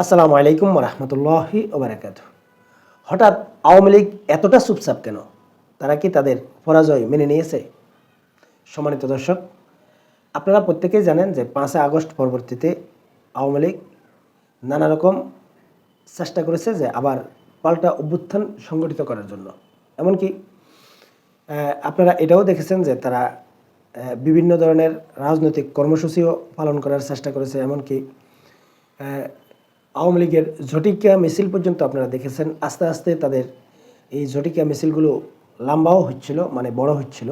আসসালামু আলাইকুম রহমতুল্লাহি ওবরাকাত। হঠাৎ আওয়ামী লীগ এতটা চুপচাপ কেন? তারা কি তাদের পরাজয় মেনে নিয়েছে? সম্মানিত দর্শক, আপনারা প্রত্যেকেই জানেন যে পাঁচই আগস্ট পরবর্তীতে আওয়ামী লীগ নানা রকম চেষ্টা করেছে যে আবার পাল্টা অভ্যুত্থান সংগঠিত করার জন্য। এমনকি আপনারা এটাও দেখেছেন যে তারা বিভিন্ন ধরনের রাজনৈতিক কর্মসূচিও পালন করার চেষ্টা করেছে। এমনকি আওয়ামী লীগের ঝটিকা মিছিল পর্যন্ত আপনারা দেখেছেন। আস্তে আস্তে তাদের এই ঝটিকা মিছিলগুলো লম্বাও হচ্ছিল মানে বড় হচ্ছিল।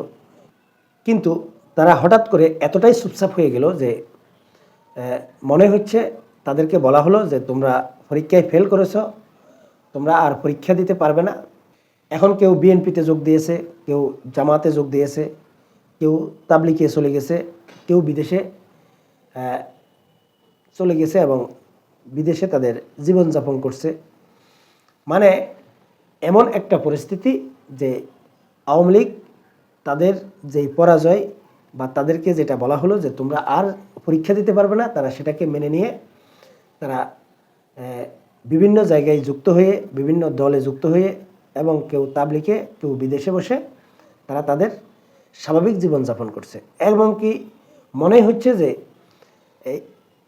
কিন্তু তারা হঠাৎ করে এতটাই চুপচাপ হয়ে গেল যে মনে হচ্ছে তাদেরকে বলা হলো যে, তোমরা পরীক্ষায় ফেল করেছ, তোমরা আর পরীক্ষা দিতে পারবে না। এখন কেউ বিএনপিতে যোগ দিয়েছে, কেউ জামাতে যোগ দিয়েছে, কেউ তাবলিকে চলে গেছে, কেউ বিদেশে চলে গেছে এবং বিদেশে তাদের জীবনযাপন করছে। মানে এমন একটা পরিস্থিতি যে আওয়ামী লীগ তাদের যেই পরাজয় বা তাদেরকে যেটা বলা হলো যে তোমরা আর পরীক্ষা দিতে পারবে না, তারা সেটাকে মেনে নিয়ে তারা বিভিন্ন জায়গায় যুক্ত হয়ে, বিভিন্ন দলে যুক্ত হয়ে এবং কেউ তাবলিকে কেউ বিদেশে বসে তারা তাদের স্বাভাবিক জীবনযাপন করছে। এবং কি মনে হচ্ছে যে এই-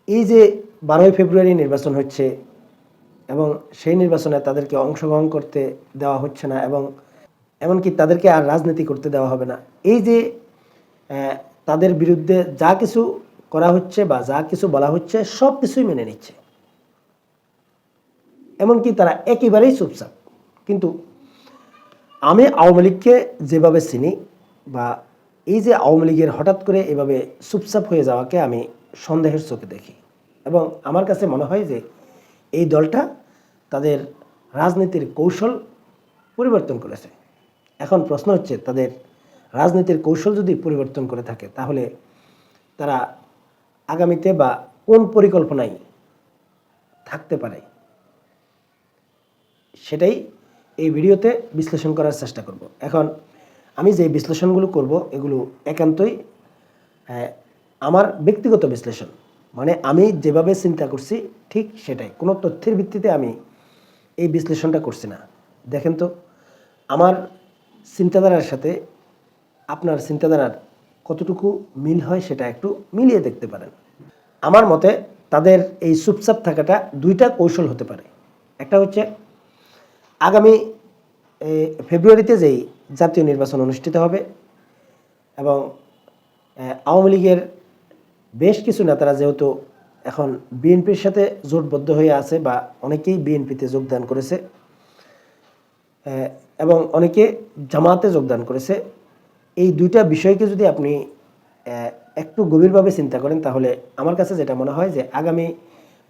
এই যে বারোই ফেব্রুয়ারি নির্বাচন হচ্ছে এবং সেই নির্বাচনে তাদেরকে অংশগ্রহণ করতে দেওয়া হচ্ছে না এবং এমনকি তাদেরকে আর রাজনীতি করতে দেওয়া হবে না। এই যে তাদের বিরুদ্ধে যা কিছু করা হচ্ছে বা যা কিছু বলা হচ্ছে সব কিছুই মেনে নিচ্ছে। এমনকি তারা একেবারেই চুপচাপ। কিন্তু আমি আওয়ামী লীগকে যেভাবে চিনি বা এই যে আওয়ামী লীগের হঠাৎ করে এভাবে চুপচাপ হয়ে যাওয়াকে আমি সন্দেহের চোখে দেখি। এবং আমার কাছে মনে হয় যে এই দলটা তাদের রাজনীতির কৌশল পরিবর্তন করেছে। এখন প্রশ্ন হচ্ছে তাদের রাজনীতির কৌশল যদি পরিবর্তন করে থাকে তাহলে তারা আগামীতে বা কোন পরিকল্পনায় থাকতে পারে? সেটাই এই ভিডিওতে বিশ্লেষণ করার চেষ্টা করব। এখন আমি যে বিশ্লেষণগুলো করব এগুলো একান্তই আহ, আমার ব্যক্তিগত বিশ্লেষণ। মানে আমি যেভাবে চিন্তা করছি, ঠিক সেটাই। কোনো তথ্যের ভিত্তিতে আমি এই বিশ্লেষণটা করছি না। দেখেন তো, আমার চিন্তাধারার সাথে আপনার চিন্তাধারার কতটুকু মিল হয় সেটা একটু মিলিয়ে দেখতে পারেন। আমার মতে তাদের এই চুপচাপ থাকাটা দুইটা কৌশল হতে পারে। একটা হচ্ছে, আগামী ফেব্রুয়ারিতে যেই জাতীয় নির্বাচন অনুষ্ঠিত হবে এবং আওয়ামী লীগের বেশ কিছু নেতারা যেহেতু এখন বিএনপির সাথে জোটবদ্ধ হয়ে আছে বা অনেকেই বিএনপিতে যোগদান করেছে এবং অনেকে জামাতে যোগদান করেছে, এই দুইটা বিষয়কে যদি আপনি একটু গভীরভাবে চিন্তা করেন তাহলে আমার কাছে যেটা মনে হয় যে আগামী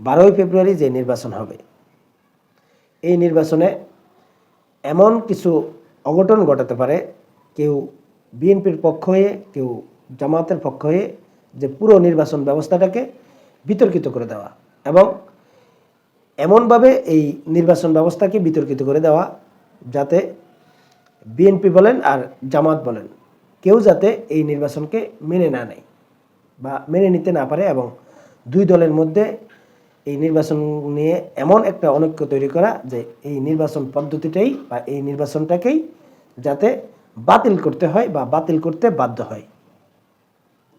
বারোই ফেব্রুয়ারি যে নির্বাচন হবে, এই নির্বাচনে এমন কিছু অঘটন ঘটাতে পারে, কেউ বিএনপির পক্ষ হয়ে, কেউ জামাতের পক্ষ হয়ে যে পুরো নির্বাচন ব্যবস্থাটাকে বিতর্কিত করে দেওয়া এবং এমনভাবে এই নির্বাচন ব্যবস্থাকে বিতর্কিত করে দেওয়া যাতে বিএনপি বলেন আর জামাত বলেন, কেউ যাতে এই নির্বাচনকে মেনে না নেয় বা মেনে নিতে না পারে এবং দুই দলের মধ্যে এই নির্বাচন নিয়ে এমন একটা অনৈক্য তৈরি করা যে এই নির্বাচন পদ্ধতিটাই বা এই নির্বাচনটাকেই যাতে বাতিল করতে হয় বা বাতিল করতে বাধ্য হয়।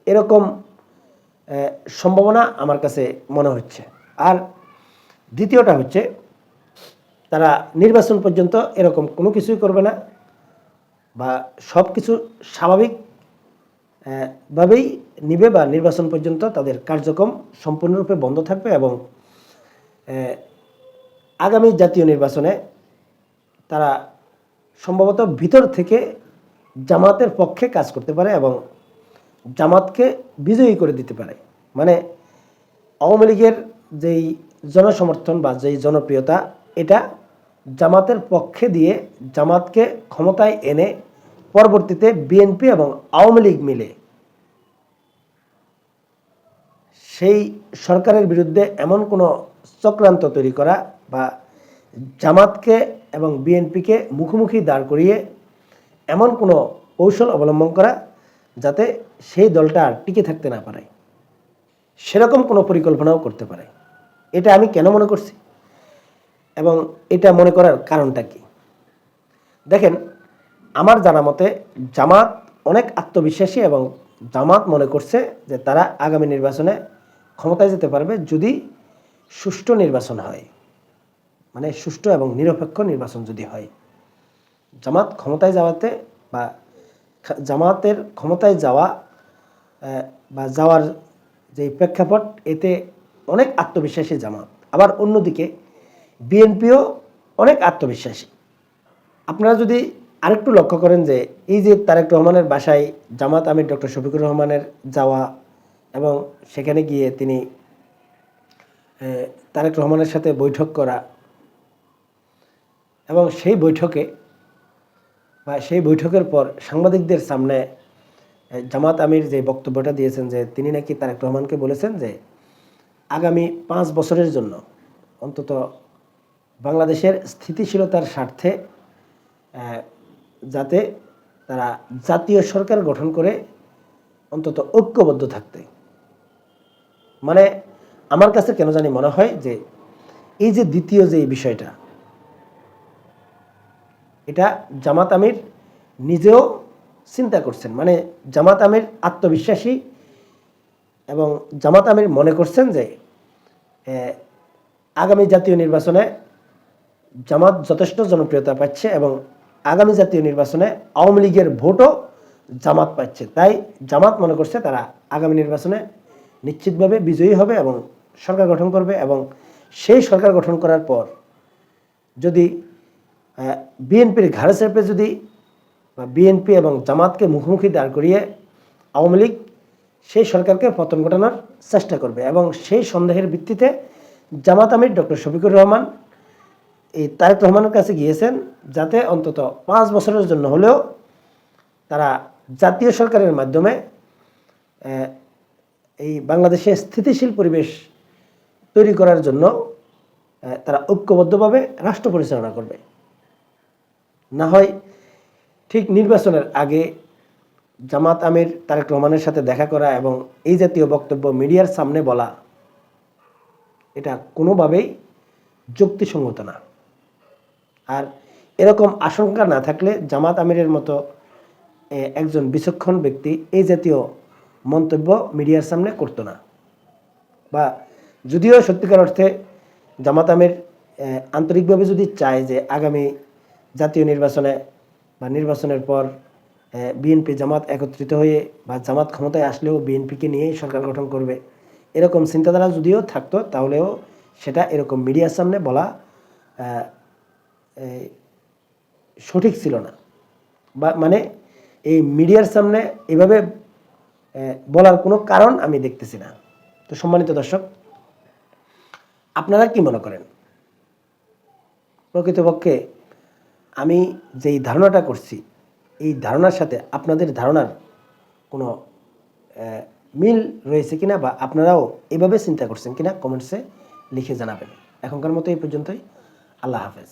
এরকম সম্ভাবনা আমার কাছে মনে হচ্ছে। আর দ্বিতীয়টা হচ্ছে, তারা নির্বাচন পর্যন্ত এরকম কোনো কিছুই করবে না বা সব কিছু স্বাভাবিক ভাবেই নিবে বা নির্বাচন পর্যন্ত তাদের কার্যক্রম সম্পূর্ণরূপে বন্ধ থাকবে এবং আগামী জাতীয় নির্বাচনে তারা সম্ভবত ভিতর থেকে জামাতের পক্ষে কাজ করতে পারে এবং জামাতকে বিজয়ী করে দিতে পারে। মানে আওয়ামী লীগের যেই জনসমর্থন বা যেই জনপ্রিয়তা, এটা জামাতের পক্ষে দিয়ে জামাতকে ক্ষমতায় এনে পরবর্তীতে বিএনপি এবং আওয়ামী লীগ মিলে সেই সরকারের বিরুদ্ধে এমন কোনো চক্রান্ত তৈরি করা বা জামাতকে এবং বিএনপিকে মুখোমুখি দাঁড় করিয়ে এমন কোনো কৌশল অবলম্বন করা যাতে সেই দলটা আর টিকে থাকতে না পারে। সেরকম কোনো পরিকল্পনাও করতে পারে। এটা আমি কেন মনে করছি? এবং এটা মনে করার কারণটা কি? দেখেন, আমার জানা মতে জামাত অনেক আত্মবিশ্বাসী এবং জামাত মনে করছে যে তারা আগামী নির্বাচনে ক্ষমতায় যেতে পারবে যদি সুষ্ঠু নির্বাচন হয়। মানে সুষ্ঠু এবং নিরপেক্ষ নির্বাচন যদি হয়। জামাত ক্ষমতায় যাওয়াতে বা জামাতের ক্ষমতায় যাওয়া বা যাওয়ার যে প্রেক্ষাপট, এতে অনেক আত্মবিশ্বাসী জামাত। আবার অন্যদিকে, বিএনপিও অনেক আত্মবিশ্বাসী। আপনারা যদি আরেকটু লক্ষ্য করেন যে, এই যে তারেক রহমানের বাসায় জামাত আমির ডক্টর শফিকুর রহমানের যাওয়া এবং সেখানে গিয়ে তিনি তারেক রহমানের সাথে বৈঠক করা এবং সেই বৈঠকে সেই বৈঠকের পর সাংবাদিকদের সামনে জামাত আমির যে বক্তব্যটা দিয়েছেন যে তিনি নাকি তারেক রহমানকে বলেছেন যে আগামী পাঁচ বছরের জন্য অন্তত বাংলাদেশের স্থিতিশীলতার স্বার্থে যাতে তারা জাতীয় সরকার গঠন করে অন্তত ঐক্যবদ্ধ থাকতে। মানে আমার কাছে কেন জানি মনে হয় যে এই যে দ্বিতীয় যে বিষয়টা এটা জামাত আমির নিজেও চিন্তা করছেন। মানে জামাত আমির আত্মবিশ্বাসী এবং জামাত আমির মনে করছেন যে আগামী জাতীয় নির্বাচনে জামাত যথেষ্ট জনপ্রিয়তা পাচ্ছে এবং আগামী জাতীয় নির্বাচনে আওয়ামী লীগের ভোটও জামাত পাচ্ছে। তাই জামাত মনে করছে তারা আগামী নির্বাচনে নিশ্চিতভাবে বিজয়ী হবে এবং সরকার গঠন করবে এবং সেই সরকার গঠন করার পর যদি বিএনপির ঘাড়ে চেপে যদি বা বিএনপি এবং জামাতকে মুখোমুখি দাঁড় করিয়ে আওয়ামী লীগ সেই সরকারকে পতন ঘটানোর চেষ্টা করবে এবং সেই সন্দেহের ভিত্তিতে জামাত আমির ডক্টর শফিকুর রহমান এই তারেক রহমানের কাছে গিয়েছেন যাতে অন্তত পাঁচ বছরের জন্য হলেও তারা জাতীয় সরকারের মাধ্যমে এই বাংলাদেশে স্থিতিশীল পরিবেশ তৈরি করার জন্য তারা ঐক্যবদ্ধভাবে রাষ্ট্র পরিচালনা করবে। না হয় ঠিক নির্বাচনের আগে জামাত আমির তারেক রহমানের সাথে দেখা করা এবং এই জাতীয় বক্তব্য মিডিয়ার সামনে বলা, এটা কোনোভাবেই যুক্তিসঙ্গত না। আর এরকম আশঙ্কা না থাকলে জামাত আমিরের মতো একজন বিচক্ষণ ব্যক্তি এই জাতীয় মন্তব্য মিডিয়ার সামনে করতো না। বা যদিও সত্যিকার অর্থে জামাত আমির আন্তরিকভাবে যদি চায় যে আগামী জাতীয় নির্বাচনে বা নির্বাচনের পর বিএনপি জামাত একত্রিত হয়ে বা জামাত ক্ষমতায় আসলেও বিএনপিকে নিয়েই সরকার গঠন করবে। এরকম চিন্তাধারা যদিও থাকতো, তাহলেও সেটা এরকম মিডিয়ার সামনে বলা সঠিক ছিল না। বা মানে এই মিডিয়ার সামনে এভাবে বলার কোনো কারণ আমি দেখতেছি না। তো সম্মানিত দর্শক, আপনারা কি মনে করেন? প্রকৃতপক্ষে আমি যেই ধারণাটা করছি, এই ধারণার সাথে আপনাদের ধারণার কোনো মিল রয়েছে কিনা বা আপনারাও এভাবে চিন্তা করছেন কিনা কমেন্টসে লিখে জানাবেন। এখনকার মতো এই পর্যন্তই। আল্লাহ হাফেজ।